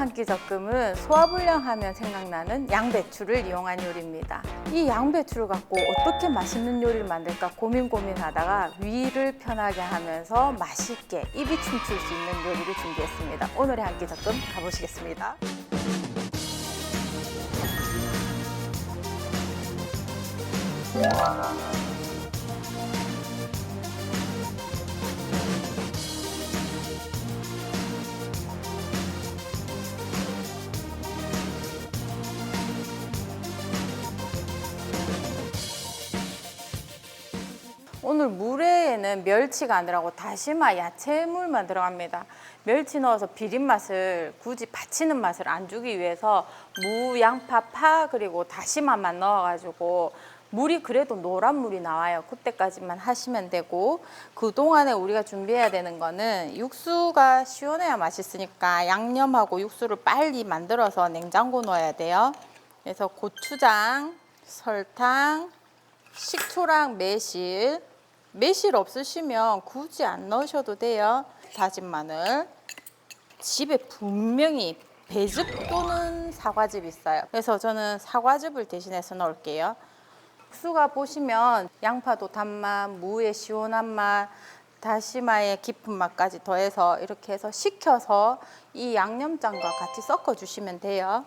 한 끼 적금은 소화불량 하면 생각나는 양배추를 이용한 요리입니다. 이 양배추를 갖고 어떻게 맛있는 요리를 만들까 고민 고민하다가 위를 편하게 하면서 맛있게 입이 춤출 수 있는 요리를 준비했습니다. 오늘의 한 끼 적금 가보시겠습니다. 오늘 물회에는 멸치가 안 들어가고 다시마 야채물만 들어갑니다. 멸치 넣어서 비린 맛을 굳이 받치는 맛을 안 주기 위해서 무, 양파, 파 그리고 다시마만 넣어가지고 물이 그래도 노란 물이 나와요. 그때까지만 하시면 되고 그 동안에 우리가 준비해야 되는 거는 육수가 시원해야 맛있으니까 양념하고 육수를 빨리 만들어서 냉장고 넣어야 돼요. 그래서 고추장, 설탕, 식초랑 매실 매실 없으시면 굳이 안 넣으셔도 돼요. 다진 마늘. 집에 분명히 배즙 또는 사과즙 있어요. 그래서 저는 사과즙을 대신해서 넣을게요. 국수가 보시면 양파도 단맛 무의 시원한 맛 다시마의 깊은 맛까지 더해서 이렇게 해서 식혀서 이 양념장과 같이 섞어 주시면 돼요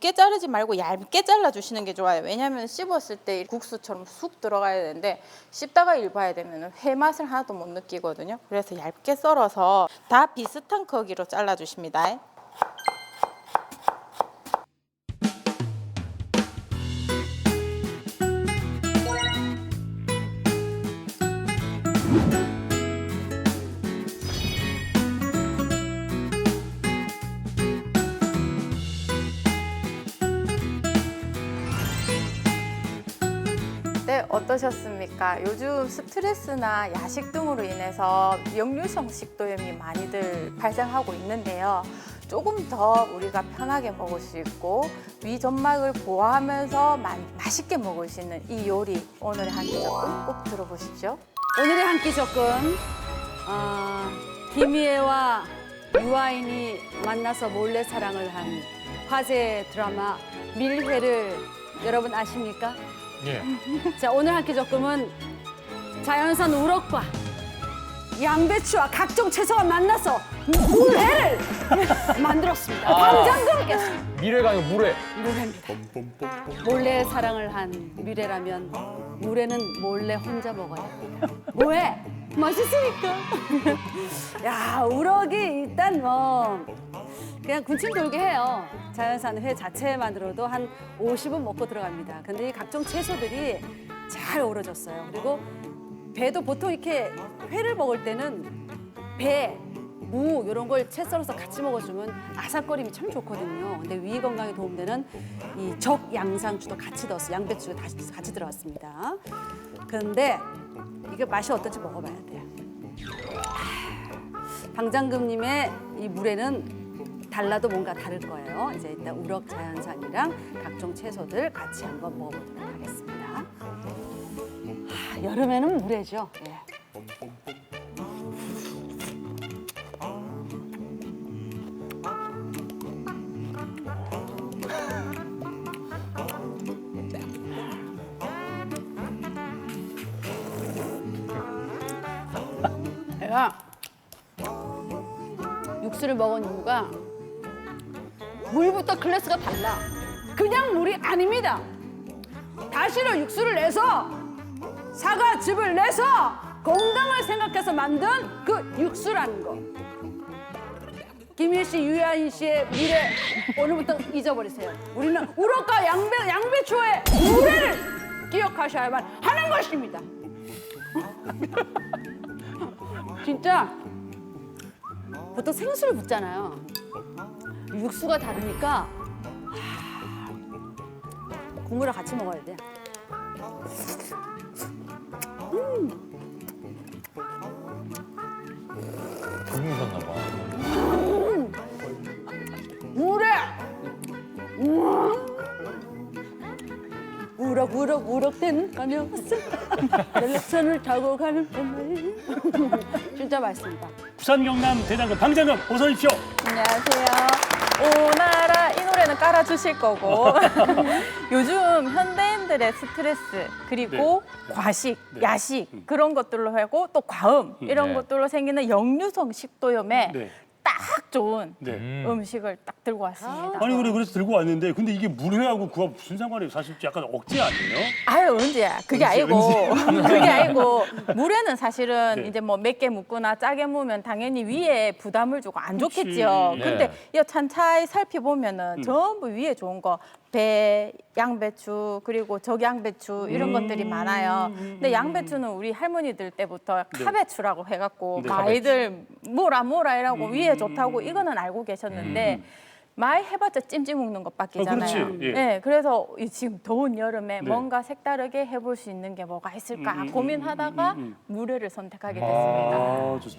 굵게 자르지 말고 얇게 잘라 주시는 게 좋아요. 왜냐하면 씹었을 때 국수처럼 쑥 들어가야 되는데 씹다가 일봐야 되면 회 맛을 하나도 못 느끼거든요. 그래서 얇게 썰어서 다 비슷한 크기로 잘라 주십니다. 어떠셨습니까? 요즘 스트레스나 야식 등으로 인해서 역류성 식도염이 많이들 발생하고 있는데요. 조금 더 우리가 편하게 먹을 수 있고 위 점막을 보호하면서 마- 맛있게 먹을 수 있는 이 요리 오늘의 한끼 적금 꼭 들어보십시오. 오늘의 한끼 적금 어, 김희애와 유아인이 만나서 몰래 사랑을 한 화제 드라마 밀회를 여러분 아십니까? 예. 자 오늘 한 끼 적금은 자연산 우럭과 양배추와 각종 채소가 만나서 물회를 만들었습니다. 아. 당장금께서 미래가 아니고 물회. 물회입니다. 몰래 사랑을 한 미래라면 물회는 몰래 혼자 먹어야 합니다. 뭐해? 맛있으니까. 야 우럭이 일단 뭐 그냥 군침 돌게 해요. 자연산 회 자체만으로도 한 50은 먹고 들어갑니다. 근데 이 각종 채소들이 잘 어우러졌어요. 그리고 배도 보통 이렇게 회를 먹을 때는 배, 무 이런 걸 채 썰어서 같이 먹어주면 아삭거림이 참 좋거든요. 근데 위 건강에 도움되는 이 적 양상추도 같이 넣었어요. 양배추가 다시 같이 들어갔습니다. 그런데 이게 맛이 어떨지 먹어봐야 돼요. 방장금님의 이 물에는 달라도 뭔가 다를 거예요. 이제 일단 우럭 자연산이랑 각종 채소들 같이 한번 먹어보도록 하겠습니다. 하, 여름에는 물회죠. 예. 제가 육수를 먹은 이유가 물부터 클래스가 달라. 그냥 물이 아닙니다. 다시로 육수를 내서 사과즙을 내서 건강을 생각해서 만든 그 육수라는 거. 김일 씨, 유아인 씨의 미래 오늘부터 잊어버리세요. 우리는 우럭과 양배, 양배추의 물회를 기억하셔야만 하는 것입니다. 진짜 보통 생수를 붓잖아요. 육수가 다르니까 하, 국물을 같이 먹어야 돼. 굶으셨나 봐. 물에 우와. 우럭우럭 우럭된 안녕하세요. 연락선을 타고 가는 봄날. 진짜 맛있습니다. 부산 경남 대장금 방장금 어서 오십시오. 안녕하세요. 오나라 이 노래는 깔아주실 거고 요즘 현대인들의 스트레스 그리고 과식, 네. 야식 그런 것들로 하고 또 과음 이런 네. 것들로 생기는 역류성 식도염에 네. 딱 좋은 네. 음. 음. 식을 딱 들고 왔습니다. 아니 그래 그래서 들고 왔는데 근데 이게 물회하고 그거 무슨 상관이에요? 사실 약간 억지 아니에요? 아유 은지야 그게 은지, 아니고 그게 아니고 물에는 사실은 네. 이제 뭐 몇 개 묻거나 짜게 묻으면 당연히 위에 부담을 주고 안 그치. 좋겠지요. 네. 근데 이 찬차히 살펴보면은 음. 전부 위에 좋은 거 배, 양배추 그리고 적양배추 이런 음. 것들이 많아요. 근데 양배추는 우리 할머니들 때부터 네. 카배추라고 해갖고 네, 많이들 뭐라 뭐라 이라고 음, 위에 음, 좋다고 음. 이거는 알고 계셨는데 많이 해봤자 찜찜 먹는 것밖에 어, 잖아요. 예. 네, 그래서 이 지금 더운 여름에 네. 뭔가 색다르게 해볼 수 있는 게 뭐가 있을까 음, 음, 고민하다가 음, 음, 음. 물회를 선택하게 됐습니다. 아 좋습니다.